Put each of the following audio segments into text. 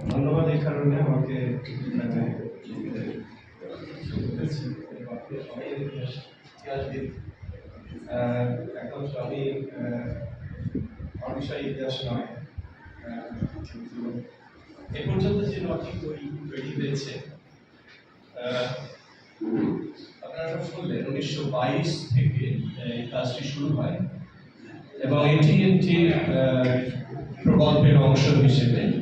ধন্যবাদ এই কারণে আমাকে একাংশ আমি আহ, ইতিহাস নয়। এ পর্যন্ত যে নটি বই তৈরি উনিশশো বাইশ থেকে এই শুরু হয়। এবং এটি একটি প্রকল্পের অংশ হিসেবে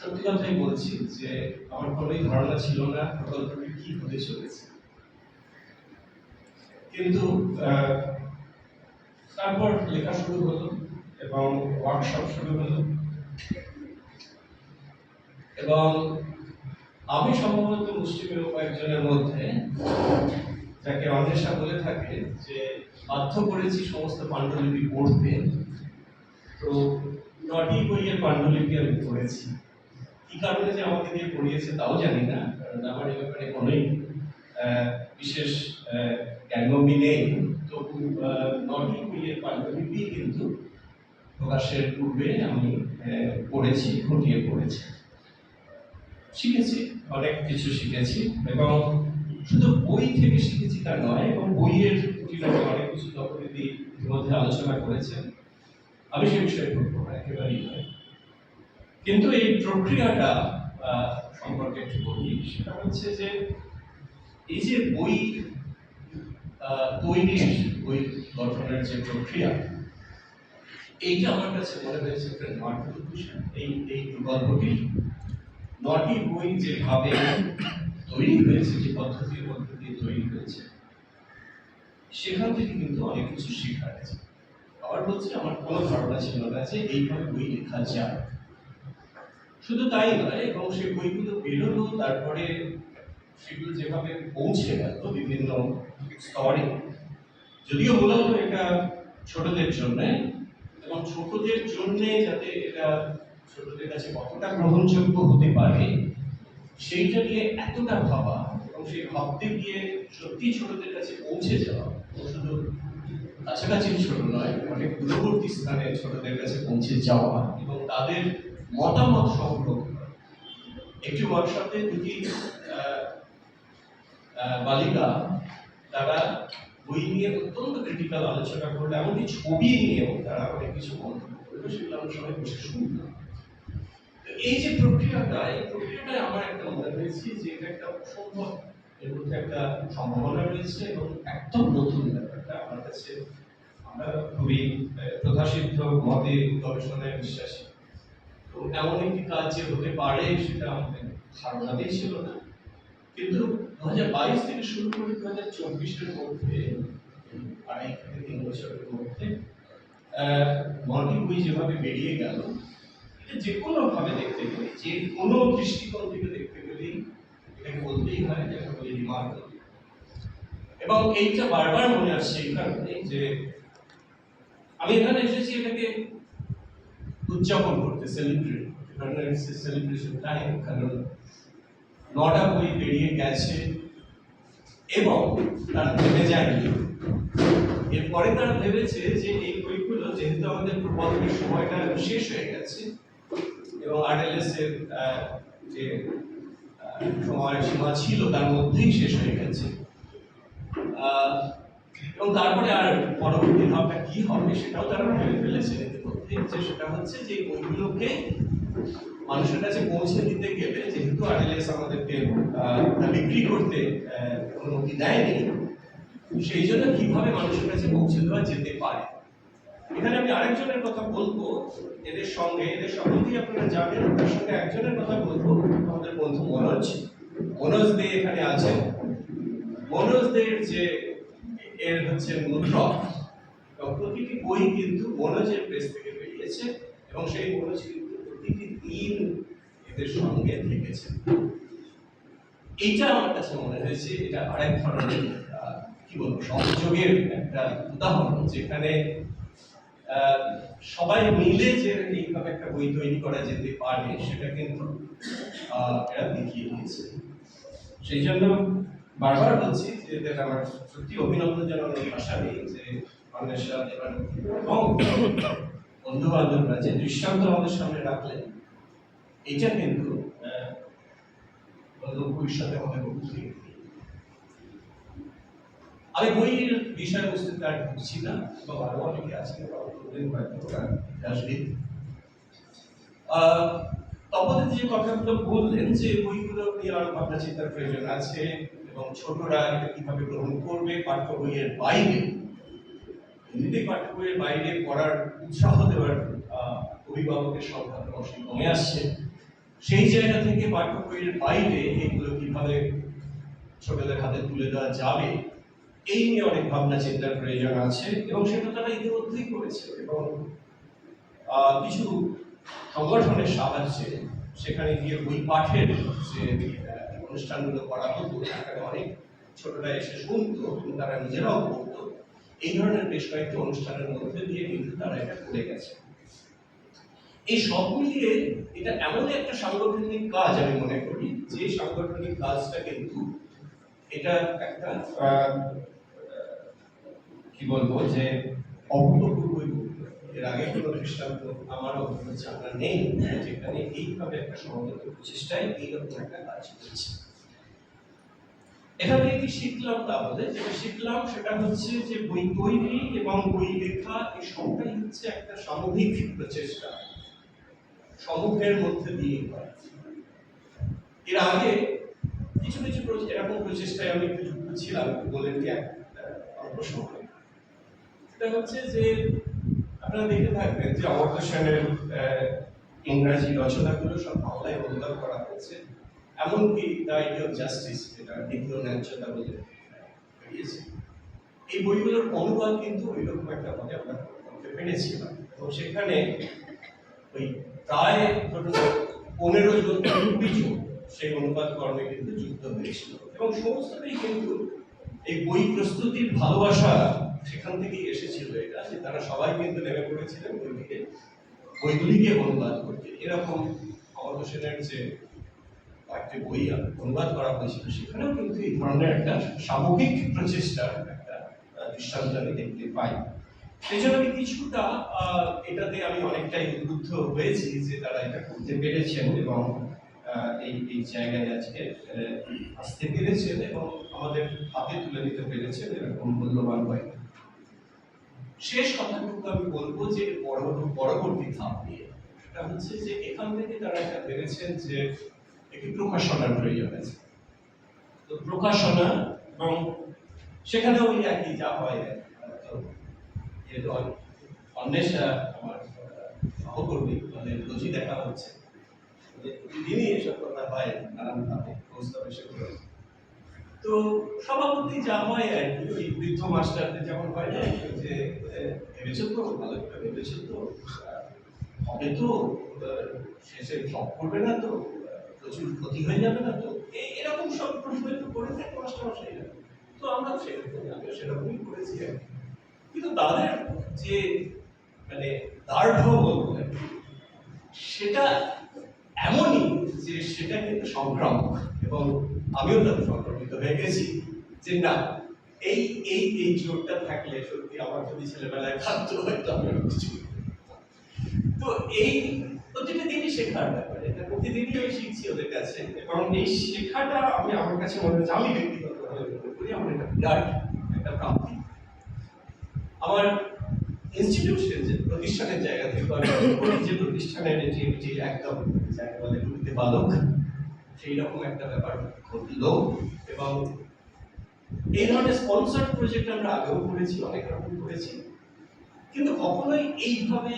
সত্যি কথাই বলছি যে আমার কোনোই ধারণা ছিল না প্রকল্পটি কি হতে চলেছে। কিন্তু তারপর লেখা শুরু হলো এবং ওয়ার্কশপ শুরু হলো। এবং আমি সম্ভবত মুসলিমের কয়েকজনের মধ্যে যাকে অন্বেষা বলে থাকে যে বাধ্য করেছি সমস্ত পাণ্ডুলিপি পড়তে, তো নটি বইয়ের পাণ্ডুলিপি আমি পড়েছি। কি কারণে যে আমাকে দিয়ে পড়িয়েছে তাও জানি না কারণ আমার এই ব্যাপারে কোনোই বিশেষ আহ, নেই। তবু নটি বইয়ের পাণ্ডুলিপি কিন্তু প্রকাশের পূর্বে আমি পড়েছি খুঁটিয়ে পড়েছি। শিখেছি অনেক কিছু শিখেছি এবং শুধু বই থেকে শিখেছি তা নয় এবং বইয়ের খুঁটিনাটি অনেক কিছু তথাপি ইতিমধ্যে আলোচনা করেছেন। আমি সে বিষয়ে বলব একেবারেই নয়। কিন্তু এই প্রক্রিয়াটা সম্পর্কে একটু বলি, সেটা হচ্ছে যে এই যে বই তৈরির বই গঠনের যে প্রক্রিয়া, এইটা আমার কাছে মনে হয়েছে এই এই গল্পটির নটি বই যেভাবে তৈরি হয়েছে, যে পদ্ধতির মধ্যে দিয়ে তৈরি হয়েছে, সেখান থেকে কিন্তু অনেক কিছু শেখা আছে আবার বলছি, আমার কোনো ধারণা ছিল না যে এইভাবে বই লেখা যায়। শুধু তাই নয়, এবং সেই বইগুলো বেরোলো, তারপরে সেগুলো যেভাবে পৌঁছে গেল বিভিন্ন স্তরে, যদিও মূলত এটা ছোটদের জন্য, এবং ছোটদের জন্য যাতে এটা ছোটদের কাছে কতটা গ্রহণযোগ্য হতে পারে, সেইটা নিয়ে এতটা ভাবা, এবং সেই ভাবতে গিয়ে সত্যি ছোটদের কাছে পৌঁছে যাওয়া শুধু কাছাকাছি ছোট নয়, অনেক দূরবর্তী স্থানে ছোটদের কাছে পৌঁছে যাওয়া, এবং তাদের মতামত সংগ্রহ একটি ওয়ার্কশপে দুটি বালিকা তারা বই নিয়ে অত্যন্ত ক্রিটিক্যাল আলোচনা করল এমনকি ছবি নিয়েও তারা অনেক কিছু মন্তব্য করল সেগুলো আমরা সবাই বসে শুনলাম। এই যে প্রক্রিয়াটা এই প্রক্রিয়াটায় আমার একটা মনে হয়েছে যে এটা একটা অসম্ভব এর মধ্যে একটা সম্ভাবনা রয়েছে এবং একদম নতুন ব্যাপারটা আমার কাছে আমরা খুবই আহ, মতে গবেষণায় বিশ্বাসী। তো এমন একটি কাজ যে হতে পারে সেটা আমাদের ধারণাতেই ছিল না। কিন্তু দু হাজার বাইশ থেকে শুরু করে দু হাজার চব্বিশের মধ্যে আড়াই থেকে তিন বছরের মধ্যে মর্নিং বই যেভাবে বেরিয়ে গেল, এটা যে কোনোভাবে দেখতে গেলে, যে কোনো দৃষ্টিকোণ থেকে দেখতে গেলেই এটাকে বলতেই হয় যে এটা বলি রিমার্কেবল এবং এইটা বারবার মনে আসছে এই কারণে যে আমি এখানে এসেছি এটাকে উদযাপন করতে সেলিব্রেট কারণ সেলিব্রেশন টাইম কারণ নটা বই বেরিয়ে গেছে এবং তারা ভেবে যায়নি। এরপরে তারা ভেবেছে যে এই বইগুলো যেহেতু আমাদের প্রকল্পের সময়টা শেষ হয়ে গেছে, এবং আরএলএস এর যে সময় সীমা ছিল, তার মধ্যেই শেষ হয়ে গেছে। এবং তারপরে আর পরবর্তী ধাপটা কি হবে সেটাও তারা ভেবে ফেলেছে। যে সেটা হচ্ছে যে বইগুলোকে মানুষের কাছে পৌঁছে দিতে গেলে যেহেতু আরএলএস আমাদেরকে বিক্রি করতে অনুমতি দেয়নি, সেই জন্য কীভাবে মানুষের কাছে পৌঁছে দেওয়া যেতে পারে? এখানে আমি আরেকজনের কথা বলব, এদের সঙ্গে, এদের সম্বন্ধে আপনারা জানেন তার সঙ্গে একজনের কথা বলব, আমাদের বন্ধু মনোজ। মনোজ দে এখানে আছেন। মনোজ দের যে এর হচ্ছে মুদ্রক প্রতিটি বই কিন্তু মনোজের প্রেস থেকে বেরিয়েছে এবং সেই মনোজ কিন্তু প্রতিটি দিন এদের সঙ্গে থেকেছে। এইটা আমার কাছে মনে হয়েছে, এটা আরেক ধরনের কি বলব, সংযোগের একটা উদাহরণ যেখানে সবাই মিলে যে এইভাবে একটা বই তৈরি করা যেতে পারে, সেটা কিন্তু এরা দেখিয়ে দিয়েছে। সেই জন্য বারবার বলছি যে এদের আমার সত্যি অভিনন্দন জানানোর ভাষা নেই যে অন্বেষা এবার এবং বন্ধু বান্ধবরা যে দৃষ্টান্ত আমাদের সামনে রাখলেন এটা কিন্তু ভবিষ্যতে আমাদের বহু আমি বইয়ের বিষয়বস্তুতে আর ঢুকছি না এবং আরও অনেকে রাজনীত তপদের যে কথাগুলো বললেন যে বইগুলো নিয়ে আরও ভাবনা চিন্তার প্রয়োজন আছে এবং ছোটরা এটা কীভাবে গ্রহণ করবে, পাঠ্য বইয়ের বাইরে এমনিতে পাঠ্য বইয়ের বাইরে পড়ার উৎসাহ দেওয়ার অভিভাবকের সংখ্যা ক্রমশই কমে আসছে। সেই জায়গা থেকে পাঠ্য বইয়ের বাইরে এগুলো কীভাবে ছোটদের হাতে তুলে দেওয়া যাবে, এই নিয়ে অনেক ভাবনা চিন্তার প্রয়োজন আছে এবং সেটা তারা ইতিমধ্যেই করেছে এবং কিছু সংগঠনের সাহায্যে সেখানে গিয়ে বই পাঠের যে অনুষ্ঠানগুলো করা হতো সেখানে অনেক ছোটরা এসে শুনতো এবং তারা নিজেরাও পড়তো এই ধরনের বেশ কয়েকটি অনুষ্ঠানের মধ্যে দিয়ে কিন্তু তারা এটা করে গেছে এই সব মিলিয়ে এটা এমন একটা সাংগঠনিক কাজ আমি মনে করি, যে সাংগঠনিক কাজটা কিন্তু এটা একটা কি বলব, যে অভূতপূর্বই বলব। এর আগে কোনো দৃষ্টান্ত আমার অভিজ্ঞতা জানা নেই, যেখানে এইভাবে একটা সমবেত প্রচেষ্টায় এইরকম একটা কাজ করছে এখানে কি শিখলাম তাহলে যেটা শিখলাম সেটা হচ্ছে যে বই তৈরি এবং বই লেখা এই সবটাই হচ্ছে একটা সামূহিক প্রচেষ্টা সমূহের মধ্যে দিয়ে হয় এর আগে কিছু কিছু এরকম প্রচেষ্টায় আমি একটু যুক্ত ছিলাম বলে কি অল্প সময়। সেটা হচ্ছে যে আপনারা দেখে থাকবেন যে অমর্ত্য ইংরাজি রচনাগুলো সব বাংলায় অনুবাদ করা হয়েছে। এমনকি দ্য আইডিয়া অফ জাস্টিস, যেটা দ্বিতীয় ন্যায্যতা বলে বেরিয়েছে এই বইগুলোর অনুবাদ কিন্তু ওই রকম একটা আমরা করতে পেরেছিলাম। এবং সেখানে ওই প্রায় ধরুন পনেরো জন সেই অনুবাদ কর্মে কিন্তু যুক্ত হয়েছিল। এবং সমস্তটাই কিন্তু এই বই প্রস্তুতির ভালোবাসা সেখান থেকেই এসেছিল এটা। তারা সবাই কিন্তু নেমে পড়েছিলেন বইটিকে বইগুলিকে অনুবাদ করতে। এরকম অমর্ত্য সেনের যে কয়েকটি বই অনুবাদ করা হয়েছিল, সেখানেও কিন্তু এই ধরনের একটা সামগ্রিক প্রচেষ্টার একটা দৃষ্টান্ত আমি দেখতে পাই। সেই জন্য আমি কিছুটা এটাতে আমি অনেকটাই উদ্বুদ্ধ হয়েছি যে তারা এটা করতে পেরেছেন এবং এই এই জায়গায় আজকে আসতে পেরেছেন এবং আমাদের হাতে তুলে নিতে পেরেছেন এরকম মূল্যবান হয় শেষ কথাটুকু আমি বলব যে পরবর্তী ধাপ নিয়ে সেটা হচ্ছে যে এখান থেকে তারা এটা ভেবেছেন যে একটি প্রকাশনার প্রয়োজন আছে তো প্রকাশনা এবং সেখানে ওই একই যা হয় অন্বেষা আমার সহকর্মী মানে রোজই দেখা হচ্ছে প্রতিদিনই এসব কথা হয় নানান করে। তো সভাপতি যা হয় আর কি, ওই বৃদ্ধ মাস্টারদের যেমন হয় না, যে ভেবেছো তো? ভালো করে ভেবেছো তো? হবে তো? শেষে ফ্লপ করবে না তো? প্রচুর ক্ষতি হয়ে যাবে না তো? এরকম সব প্রশ্ন একটু করে থাকে মাস্টার মশাইরা তো আমরা সেরকম, আমিও সেরকমই করেছি আর। কিন্তু তাদের যে মানে দার্ঢ বলব সেটা যে সেটা কিন্তু সংক্রামক। এবং আমিও তাতে সংক্রমিত হয়ে গেছি। যে না, এই এই এই জোরটা থাকলে সত্যি আমার যদি ছেলেবেলায় থাকতো হয়তো আমি কিছু তো এই প্রতিটা দিনই শেখার ব্যাপার। এটা প্রতিদিনই আমি শিখছি ওদের কাছে। এবং এই শেখাটা আমি আমার কাছে মনে হচ্ছে আমি ব্যক্তিগতভাবে মনে করি, আমার এটা বিরাট একটা প্রাপ্তি। আমার ইনস্টিটিউশন যে প্রতিষ্ঠানের জায়গা থেকে যে প্রতিষ্ঠানের যে যে একদম যাকে বলে বালক সেই রকম একটা ব্যাপার ঘটলো এবং এই ধরনের স্পন্সর প্রজেক্ট আমরা আগেও করেছি, অনেক রকম করেছি। কিন্তু কখনোই এইভাবে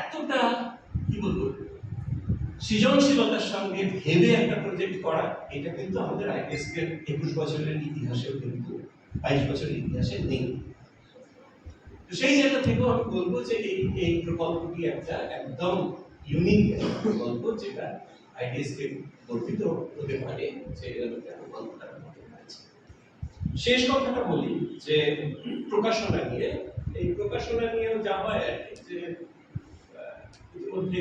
এতটা, কি বলব, সৃজনশীলতার সঙ্গে ভেবে একটা প্রজেক্ট করা, এটা কিন্তু আমাদের আইপিএস এর একুশ বছরের ইতিহাসেও কিন্তু, বাইশ বছরের ইতিহাসে নেই। সেই জায়গা থেকেও আমি বলব যে এই এই প্রকল্পটি একটা একদম ইউনিক প্রকল্প যেটা আইডিএস কে গর্বিত হতে পারে যে শেষ কথাটা বলি যে প্রকাশনা নিয়ে, এই প্রকাশনা নিয়েও যা হয় আর কি, যে ইতিমধ্যে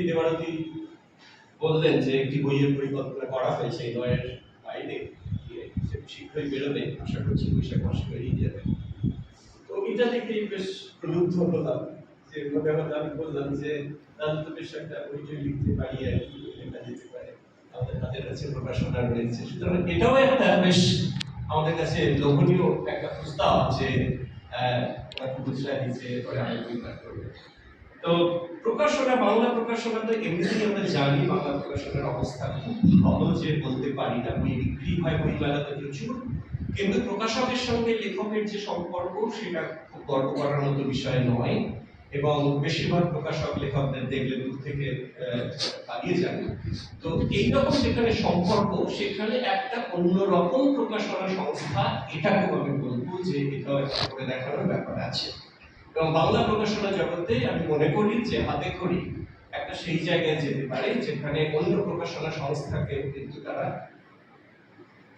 বললেন যে একটি বইয়ের পরিকল্পনা করা হয়েছে এই নয়ের বাইরে শীঘ্রই বেরোবে। আশা করছি বৈশাখ মাসে বেরিয়ে যাবে। এটা বেশ প্রলুব্ধ হলাম যে আমি বললাম যে তো বেশ একটা লিখতে পারি আর কি পারে। আমাদের হাতের কাছে প্রকাশনা রয়েছে। সুতরাং এটাও একটা বেশ আমাদের কাছে লোভনীয় একটা প্রস্তাব যে দিচ্ছে পরে আমি করবে। তো প্রকাশনা, বাংলা প্রকাশনা তো এমনিতেই আমরা জানি বাংলা প্রকাশনার অবস্থা ভালো যে বলতে পারি না। বই বিক্রি হয় বই মেলাতে প্রচুর। কিন্তু প্রকাশকের সঙ্গে লেখকের যে সম্পর্ক, সেটা খুব গর্ব করার মতো বিষয় নয়। এবং বেশিরভাগ প্রকাশক লেখকদের দেখলে দূর থেকে পালিয়ে যান তো এইরকম যেখানে সম্পর্ক, সেখানে একটা অন্যরকম প্রকাশনা সংস্থা, এটাকেও আমি বলব যে এটাও একটা করে দেখানোর ব্যাপার আছে। এবং বাংলা প্রকাশনা জগতে আমি মনে করি যে হাতে করি একটা সেই জায়গায় যেতে পারে, যেখানে অন্য প্রকাশনা সংস্থাকে কিন্তু তারা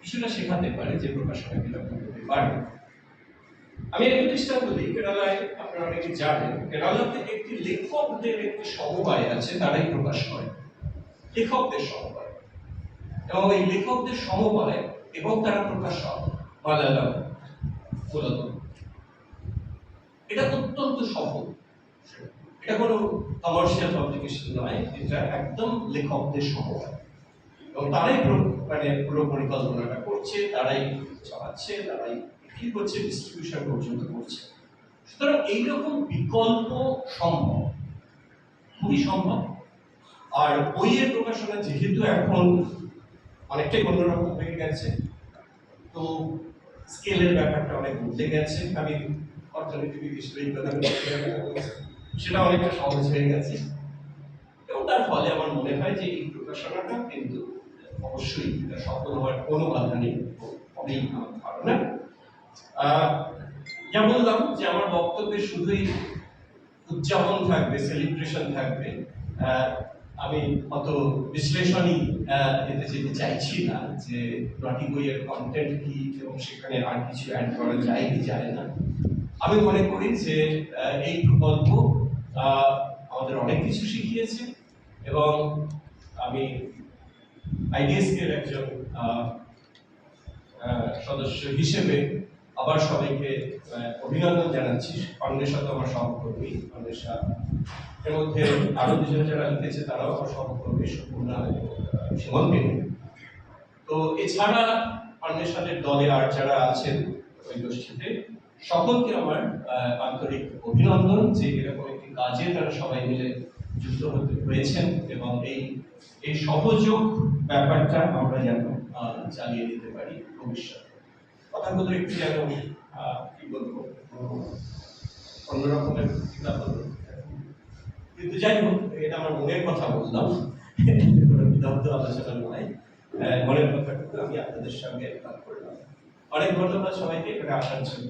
কিছুটা শেখাতে পারে যে প্রকাশনা কীরকম হতে পারে। আমি একটু দৃষ্টান্ত দিই কেরালায় আপনারা অনেকে জানেন, কেরালাতে একটি লেখকদের একটি সমবায় আছে, তারাই প্রকাশ করে। লেখকদের সমবায়। এবং এই লেখকদের সমবায় এবং তারা প্রকাশক, মালায়ালাম মূলত এটা অত্যন্ত সফল। এটা কোনো কমার্শিয়াল পাবলিকেশন নয়, এটা একদম লেখকদের সমবায়। এবং তারাই মানে পুরো পরিকল্পনাটা করছে, তারাই চালাচ্ছে, তারাই বিক্রি করছে ডিস্ট্রিবিউশন পর্যন্ত করছে। সুতরাং এইরকম বিকল্প সম্ভব, খুবই সম্ভব। আর বইয়ের প্রকাশনা যেহেতু এখন অনেকটাই অন্যরকম হয়ে গেছে, তো স্কেলের ব্যাপারটা অনেক বদলে গেছে। আমি অর্থনীতিবিদ হিসেবে। সেটা অনেকটা সহজ হয়ে গেছে। এবং তার ফলে আমার মনে হয় যে এই প্রকাশনাটা কিন্তু অবশ্যই এটা সফল হওয়ার কোনো বাধা নেই হবেই আমার ধারণা। যা বললাম যে আমার বক্তব্যে শুধুই উদযাপন থাকবে সেলিব্রেশন থাকবে। আমি অত বিশ্লেষণই এতে যেতে চাইছি না যে নটি বইয়ের কন্টেন্ট কি এবং সেখানে আর কিছু অ্যাড করা যায় কি যায় না। আমি মনে করি যে এই প্রকল্প আমাদের অনেক কিছু শিখিয়েছে এবং আমি আইডিএসকে একজন সদস্য হিসেবে আবার সবাইকে অভিনন্দন জানাচ্ছি তো আমার সহকর্মী অন্বেষা এর মধ্যে আরও দুজন যারা লিখেছে, তারাও আমার সহকর্মী। তো এছাড়া দলে আর যারা আছেন ওই গোষ্ঠীতে সকলকে আমার আন্তরিক অভিনন্দন যে এরকম একটি কাজে তারা সবাই মিলে যুক্ত হয়েছেন এবং এই এই সহযোগ ব্যাপারটা আমরা যেন চালিয়ে দিতে পারি ভবিষ্যতে। কথাগুলো একটু যেন কি বলব? অন্যরকমের। কিন্তু যাই হোক, এটা আমার মনের কথা বললাম। বিদগ্ধ আলোচনা নয়। মনের কথাটুকু আমি আপনাদের সঙ্গে করলাম। অনেক ধন্যবাদ সবাইকে, এখানে আসার জন্য।